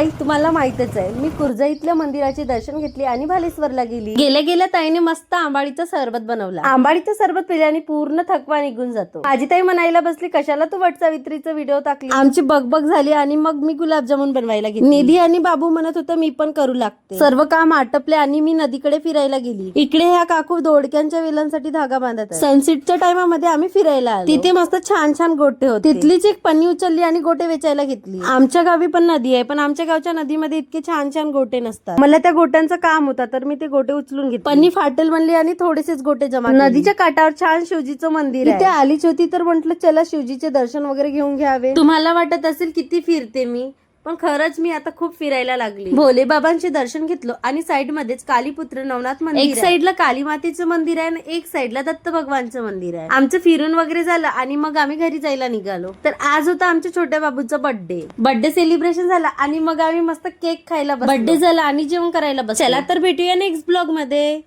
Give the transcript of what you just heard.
हाय तुम्हाला माहितच आहे. मी कुर्जा इथल्या मंदिराचे दर्शन घेतले आणि भालेश्वरला गेली. गेल्या गेल्या ताईने मस्त आंबाडीचं सरबत बनवलं. आंबाडीचं सरबत पिल्याने पूर्ण थकवा निघून जातो. माझी ताई म्हणायला बसली कशाला तू वट सावित्रीचं व्हिडिओ टाकली? आमची बगबग झाली आणि मग मी गुलाबजामुन बनवायला गेली. निधी आणि बाबू म्हणत होतं मी पण करू लागते. सर्व काम आटपले आणि मी नदीकडे फिरायला गेली. इकडे ह्या काकू दोडक्यांच्या वेलांसाठी धागा बांधत. सनसेटच्या टायमामध्ये आम्ही फिरायला तिथे मस्त छान छान गोटे होते. तिथलीच एक पन्नी उचलली आणि गोटे वेचायला घेतली. आमच्या गावी पण नदी आहे पण आमच्या गावच्या नदीमध्ये इतके छान छान गोटे नसतात. मला त्या गोट्यांचं काम होता तर मी ते गोटे उचलून घेतले. पन्नी फाटेल म्हणली आणि थोडेसेच गोटे जमा नदीच्या काठावर छान शिवजीचं मंदिर तिथे आलीच होती तर म्हंटल चला शिवजीचे दर्शन वगैरे घेऊन घ्यावे. तुम्हाला वाटत असेल किती फिरते मी? पण खरंच मी आता खूप फिरायला लागली. भोले बाबांचे दर्शन घेतलो आणि साइड मध्येच कालीपुत्र नवनाथ मंदिर एक साइडला काली मातेचं मंदिर आहे आणि एक साइडला दत्त भगवानचं मंदिर आहे. आमचं फिरून वगैरे झालं आणि मग आम्ही घरी जायला निघालो. तर आज होता आमच्या छोट्या बाबूचा बर्थडे बर्थडे सेलिब्रेशन झाला आणि मग आम्ही मस्त केक खायला बर्थडे झाला आणि जेवण करायला बस चला तर भेटूया नेक्स्ट ब्लॉगमध्ये.